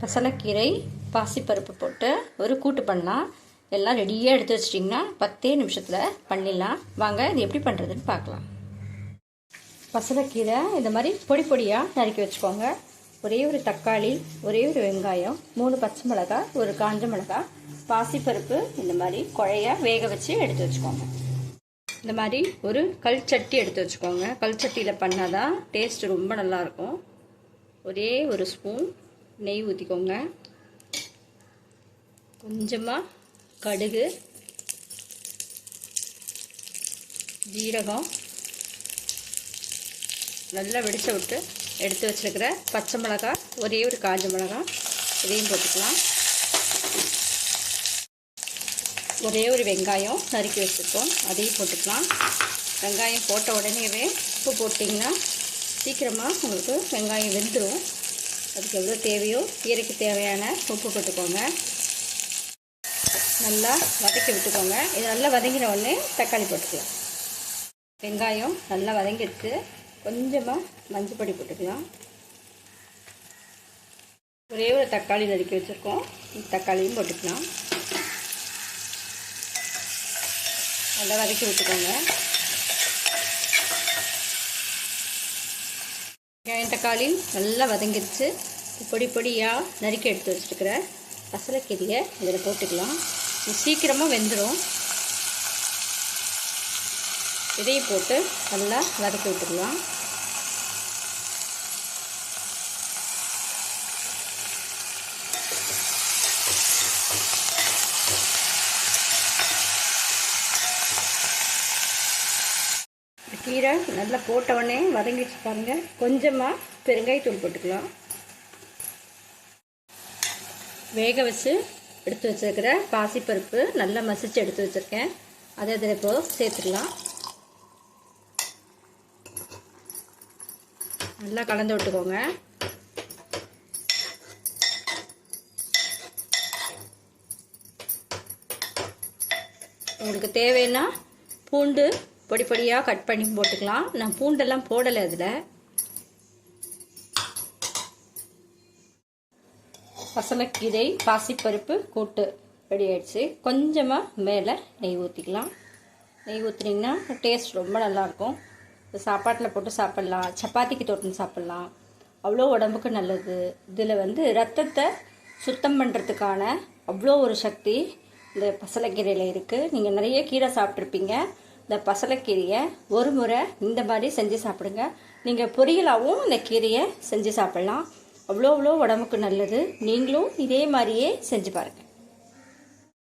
பசலக்கீரை பாசிப்பருப்பு போட்டு ஒரு கூட்டு பண்ணலாம் எல்லாம் ரெடியாக எடுத்து வச்சிட்டிங்கன்னா பத்தே நிமிஷத்தில் பண்ணிடலாம். வாங்க இது எப்படி பண்ணுறதுன்னு பார்க்கலாம். பசலக்கீரை இந்த மாதிரி பொடி பொடியாக நறுக்கி வச்சுக்கோங்க. ஒரே ஒரு தக்காளி ஒரே ஒரு வெங்காயம் மூணு பச்சை மிளகாய் ஒரு காஞ்ச மிளகாய் பாசிப்பருப்பு இந்த மாதிரி குழைய வேக வச்சு எடுத்து வச்சுக்கோங்க. இந்த மாதிரி ஒரு கல் சட்டி எடுத்து வச்சுக்கோங்க. கல் சட்டியில் பண்ணால் தான் டேஸ்ட் ரொம்ப நல்லாயிருக்கும் ஒரே ஒரு ஸ்பூன் நெய் ஊற்றிக்கோங்க கொஞ்சமாக கடுகு ஜீரகம் நல்லா வெடிச்ச விட்டு எடுத்து வச்சுருக்கிற பச்சை மிளகாய் ஒரே ஒரு காஞ்ச மிளகாய் இதையும் போட்டுக்கலாம். ஒரே ஒரு வெங்காயம் நறுக்கி வச்சுருக்கோம் அதையும் போட்டுக்கலாம். வெங்காயம் போட்ட உடனேவே உப்பு போட்டிங்கன்னா சீக்கிரமாக உங்களுக்கு வெங்காயம் வெந்துடும் அதுக்கு எவ்வளோ தேவையோ கீரைக்கு தேவையான உப்பு போட்டுக்கோங்க. நல்லா வதக்கி விட்டுக்கோங்க. இது நல்லா வதங்கின உடனே தக்காளி போட்டுக்கலாம். வெங்காயம் நல்லா வதங்கிடுச்சு கொஞ்சமாக மஞ்சள் பொடி போட்டுக்கலாம். ஒரே ஒரு தக்காளி நறுக்கி வச்சுருக்கோம். தக்காளியும் போட்டுக்கலாம். நல்லா வதக்கி விட்டுக்கோங்க. வெங்காயம் தக்காளி நல்லா வதங்கிடுச்சு பொடி பொடியாக நறுக்கி எடுத்து வச்சுருக்கிற பசலைக்கீரியை இதில் போட்டுக்கலாம். இது சீக்கிரமாக வெந்துடும் இதையும் போட்டு நல்லா வதக்கி விட்டுக்கலாம் கீரை நல்லா போட்டவொடனே வதங்கிச்சு பாருங்கள் கொஞ்சமாக பெருங்காயத்தூள் போட்டுக்கலாம். வேக வச்சு எடுத்து வச்சுருக்கிற பாசிப்பருப்பு நல்லா மசிச்சு எடுத்து வச்சுருக்கேன். அதை அதில் இப்போ சேர்த்துக்கலாம். நல்லா கலந்து விட்டுக்கோங்க. உங்களுக்கு தேவைன்னா பூண்டு பொடி பொடியாக கட் பண்ணி போட்டுக்கலாம். நான் பூண்டெல்லாம் போடலை அதில். பசலக்கீரை பாசிப்பருப்பு கூட்டு ரெடி ஆயிடுச்சு. கொஞ்சமாக மேலே நெய் ஊற்றிக்கலாம் நெய் ஊற்றுனீங்கன்னா டேஸ்ட் ரொம்ப நல்லாயிருக்கும் சாப்பாட்டில் போட்டு சாப்பிட்லாம். சப்பாத்திக்கு தொட்டுன்னு சாப்பிட்லாம். அவ்வளோ உடம்புக்கு நல்லது. இதில் வந்து ரத்தத்தை சுத்தம் பண்ணுறதுக்கான அவ்வளோ ஒரு சக்தி இந்த பசலைக்கீரையில் இருக்குது நீங்கள் நிறைய கீரை சாப்பிட்ருப்பீங்க இந்த பசலைக்கீரையை ஒரு முறை இந்த மாதிரி செஞ்சு சாப்பிடுங்க. நீங்கள் பொரியலாகவும் இந்த கீரையை செஞ்சு சாப்பிட்லாம். அவ்வளோ அவ்வளோ உடம்புக்கு நல்லது. நீங்களும் இதே மாதிரியே செஞ்சு பாருங்கள்